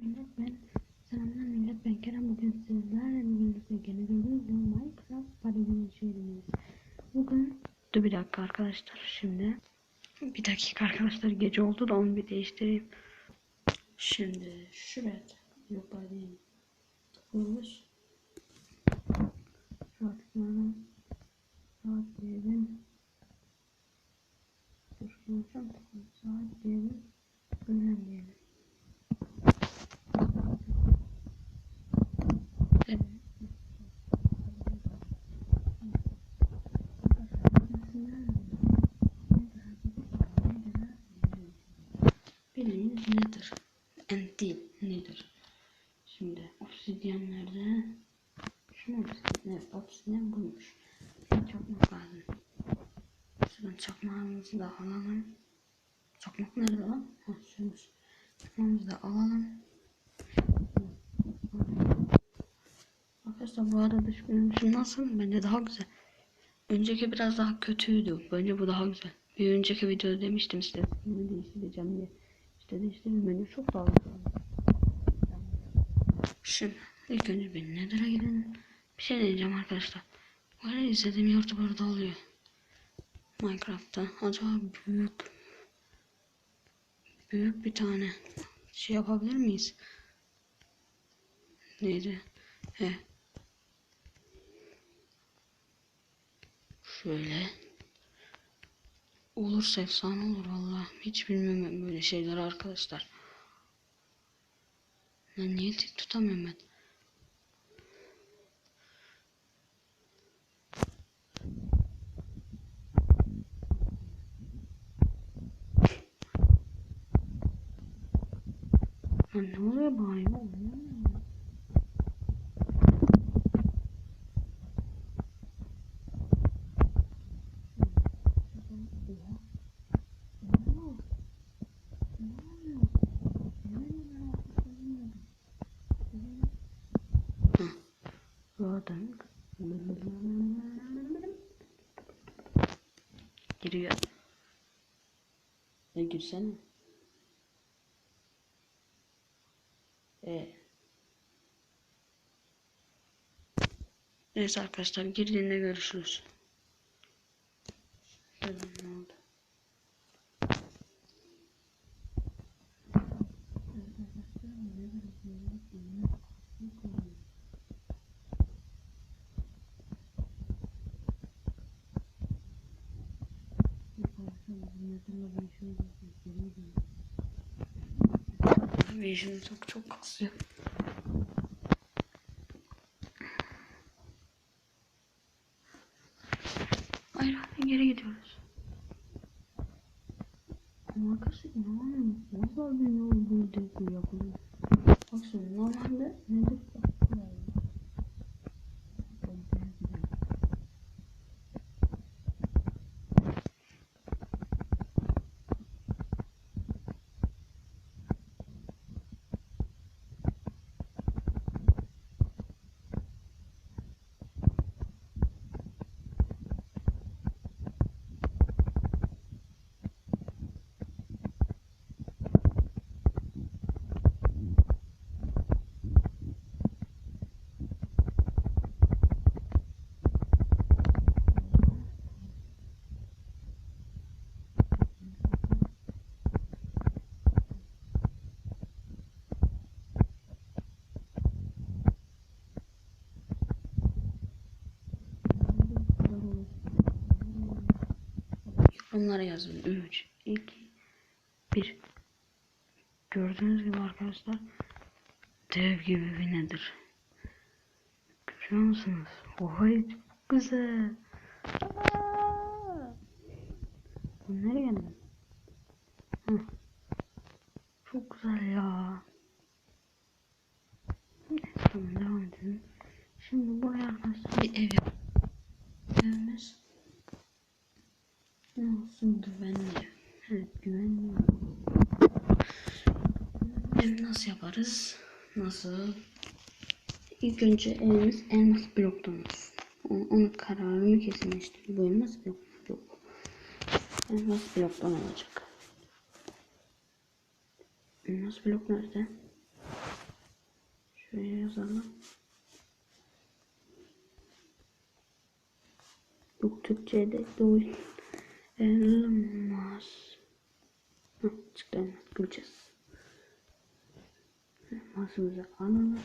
Millet ben selamlar millet ben Kerem bugün sizlerle birlikte gene gördüğünüz gibi Minecraft parodiğini çevireceğiz. Bugün dur bir dakika arkadaşlar şimdi bir dakika arkadaşlar gece oldu da onu bir değiştireyim. Şimdi şuraya yok değil. Tıklıyoruz. Saat tıklayalım. Saat diyelim. Dur konuşacağım. Saat diyelim. Öğlen diyelim. Evet. Bildiğiniz nedir? Değil nedir? Şimdi obsidyenlerde şu mu obsidyen? Evet, obsidyen buymuş. Şimdi çakmak lazım. Şuradan çakmağımızı da alalım. Çakmak nerede lan? Ha şuymuş. Çakmağımızı da alalım. Arkadaşlar bu arada dış görünüşü nasıl? Bence daha güzel. Önceki biraz daha kötüydü. Bence bu daha güzel. Bir önceki videoda demiştim size. Bunu değiştireceğim diye. İşte değiştirdim. Bence çok daha. Şimdi ilk önce bir Nether'a gidelim. Bir şey diyeceğim arkadaşlar. Böyle izlediğim YouTuber'da oluyor. Minecraft'ta. Acaba büyük büyük bir tane şey yapabilir miyiz? Neydi? He. Şöyle. Olursa efsane olur valla. Hiç bilmiyorum ben böyle şeyler arkadaşlar. Lan niye tek tutamıyorum ben? Ne oluyor bana ya? Anlamıyorum. Zaten giriyor. Ya girsene. E. Neyse arkadaşlar girdiğinde görüşürüz. Şöyle ne oldu? Vision çok çok kasıyor. Hayır geri gidiyoruz. Arkadaşlar inanamıyorum. Nasıl bir yol burada bu yapılıyor? Bak şimdi normalde nedir? Bak, buraya. Bak, buraya gidelim. Yorumlara yazın. 3, 2, 1. Gördüğünüz gibi arkadaşlar dev gibi bir nedir? Görüyor musunuz? Oha çok güzel. Aa! Bu nereye geldi? Çok güzel ya. Neyse, Tamam devam edelim. Şimdi buraya arkadaşlar bir ev yap. Evimiz ne olsun güvenli. Evet güvenli. Ev nasıl yaparız? Nasıl? İlk önce evimiz elmas bloktan. Onun, onun kararını kesinleştirdi. Bu elmas blok yok. Elmas bloktan olacak. Elmas blok nerede? yazalım. Yok Türkçe'de doğru. Elmas. Hah, çıktı elmas. Kıracağız. Elmasımızı alalım.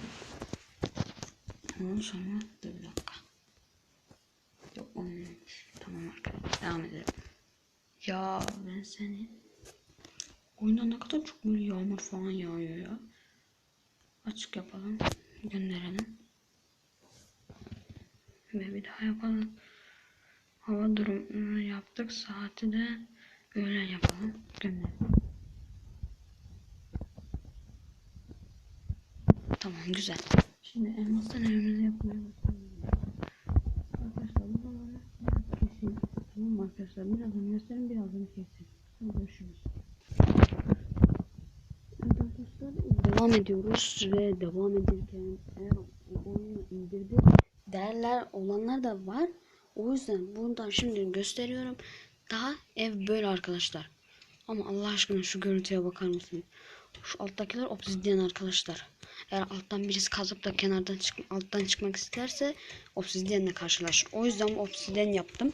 Ondan sonra dur bir dakika. Yok olmamış. Tamam arkadaşlar. Devam edelim. Ya ben seni oyunda ne kadar çok böyle yağmur falan yağıyor ya. Açık yapalım. Gönderelim. Ve bir daha yapalım. Hava durumunu yaptık. Saati de öğlen yapalım. Gönderelim. Güzel. Şimdi elmastan evimizi yapmaya. Arkadaşlar bu zamanı biraz kesin. Tamam arkadaşlar? Birazdan gösterin birazdan kesin. Hadi görüşürüz. Evet arkadaşlar devam ediyoruz ve devam ederken eğer o oyunu indirdi değerler olanlar da var. O yüzden buradan şimdi gösteriyorum. Daha ev böyle arkadaşlar. Ama Allah aşkına şu görüntüye bakar mısınız? Şu alttakiler obsidyen arkadaşlar. Eğer alttan birisi kazıp da kenardan çık alttan çıkmak isterse obsidyenle karşılaşır. O yüzden obsidyen yaptım.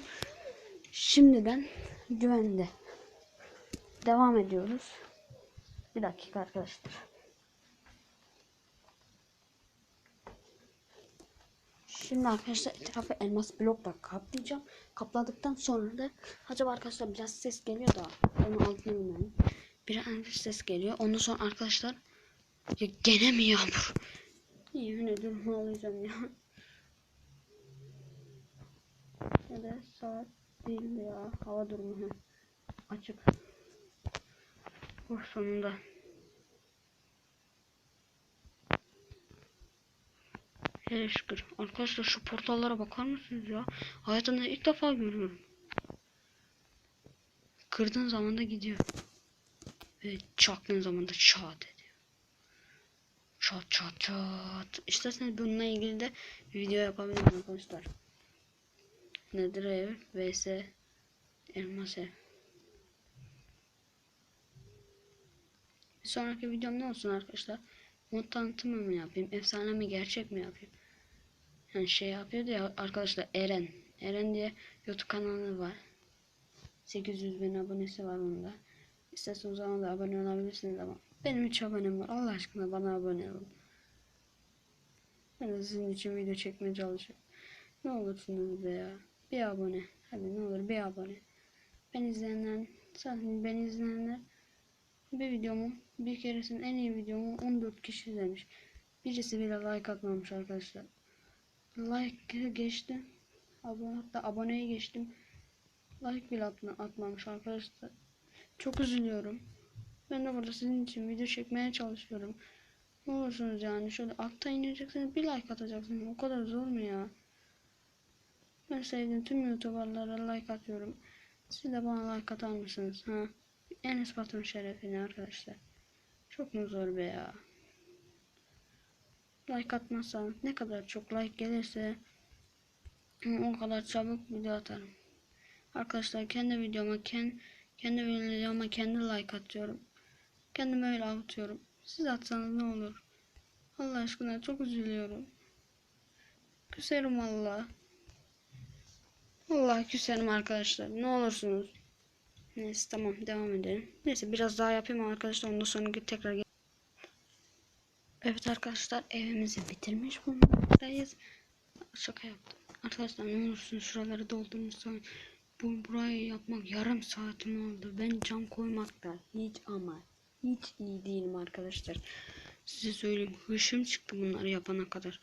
Şimdiden güvende. Devam ediyoruz. Bir dakika arkadaşlar. Şimdi arkadaşlar etrafı elmas blokla kaplayacağım. Kapladıktan sonra da acaba arkadaşlar biraz ses geliyor da onu altına. Biraz ses geliyor. Ondan sonra arkadaşlar ya gene mi yağmur? Yemin ediyorum ağlayacağım ya. Ya da saat değil ya. Hava durumu açık. Oh sonunda. Hele şükür. Arkadaşlar şu portallara bakar mısınız ya? Hayatımda ilk defa görüyorum. Kırdığın zaman da gidiyor. Ve çaktığın zaman da çat ediyor. Çat çat çat. İsterseniz bununla ilgili de bir video yapabilirim arkadaşlar. Nedir ev vs elmas ev. Bir sonraki videom ne olsun arkadaşlar? Mod tanıtımı mı yapayım? Efsane mi gerçek mi yapayım? Yani şey yapıyordu ya arkadaşlar Eren. Eren diye YouTube kanalı var. 800 bin abonesi var onda. İsterseniz o zaman da abone olabilirsiniz ama benim 3 abonem var. Allah aşkına bana abone olun. Ben de sizin için video çekmeye çalışıyorum. Ne olursunuz be ya. Bir abone. Hadi ne olur bir abone. Ben izleyenler, zaten ben izleyenler bir videomu bir keresinin en iyi videomu 14 kişi izlemiş. Birisi bile like atmamış arkadaşlar. Like geçtim. Abone hatta aboneyi geçtim. Like bile atma, atmamış arkadaşlar. Çok üzülüyorum. Ben de burada sizin için video çekmeye çalışıyorum. Ne olursunuz yani şöyle altta ineceksiniz bir like atacaksınız. O kadar zor mu ya? Ben sevdiğim tüm youtuberlara like atıyorum. Siz de bana like atar mısınız? Ha? Enes Batur'un şerefine arkadaşlar. Çok mu zor be ya? Like atmazsan ne kadar çok like gelirse o kadar çabuk video atarım. Arkadaşlar kendi videoma kendi, kendi videoma kendi like atıyorum. Kendimi öyle avutuyorum. Siz atsanız ne olur? Allah aşkına çok üzülüyorum. Küserim Allah. Allah küserim arkadaşlar. Ne olursunuz. Neyse tamam devam edelim. Neyse biraz daha yapayım arkadaşlar. Ondan sonra tekrar gel. Evet arkadaşlar evimizi bitirmiş bulunmaktayız. Şaka yaptım. Arkadaşlar ne olursunuz şuraları doldurmuşsan bu burayı yapmak yarım saatim oldu. Ben cam koymakta hiç ama hiç iyi değilim arkadaşlar. Size söyleyeyim hışım çıktı bunları yapana kadar.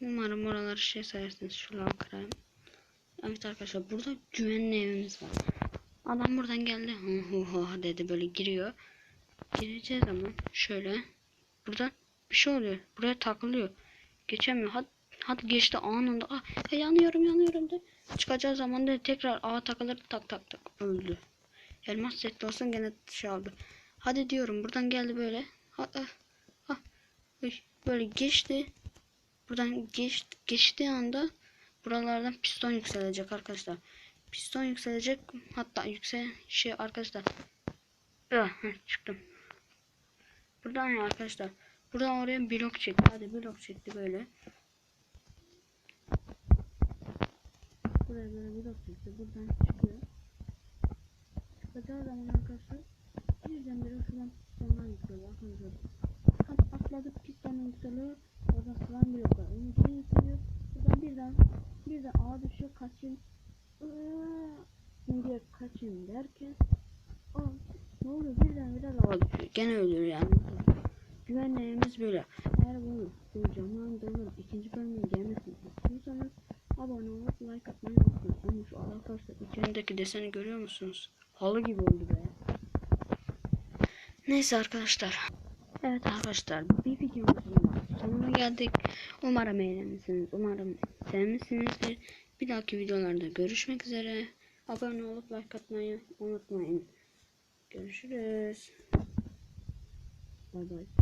Umarım oraları şey sayarsınız. Şuraları kırayım. Evet arkadaşlar burada güvenli evimiz var. Adam buradan geldi. Hı hı hı dedi böyle giriyor. Gireceğiz ama şöyle. Buradan bir şey oluyor. Buraya takılıyor. Geçemiyor. Hadi, hadi geçti anında. Ah, e, yanıyorum yanıyorum de. Çıkacağı zaman da tekrar ağa takılır tak tak tak öldü. Elmas setli olsun gene şey aldı. Hadi diyorum buradan geldi böyle. Ha, ah, ah. Böyle geçti. Buradan geç, geçtiği anda buralardan piston yükselecek arkadaşlar. Piston yükselecek. Hatta yüksel şey arkadaşlar. Ah, çıktım. Buradan ya arkadaşlar. Buradan oraya blok çekti. Hadi blok çekti böyle. Buraya böyle blok çekti. Buradan çıkıyor. Çıkacağı zaman arkadaşlar birdenbire şuradan pistonlar yükseliyor arkadaşlar. Tam atladık piston yükseliyor. Oradan sıran bloklar. Onu geri yükseliyor. Buradan birden birden ağa düşüyor. Kaçayım. Iıı, Şimdiye kaçayım derken Aa, ne oluyor birdenbire lava düşüyor. Gene ölüyor yani. Güvenliğimiz böyle. Eğer bunu bu zamanında ikinci bölümün gelmesini istiyorsanız abone olup like atmayı unutmayın. Ama şu arkadaşlar içindeki deseni görüyor musunuz? Halı gibi oldu be. Neyse arkadaşlar. Evet arkadaşlar bir videomuzun sonuna geldik. Umarım eğlenmişsiniz. Umarım sevmişsinizdir. Bir dahaki videolarda görüşmek üzere. Abone olup like atmayı unutmayın. Görüşürüz. Bay bay.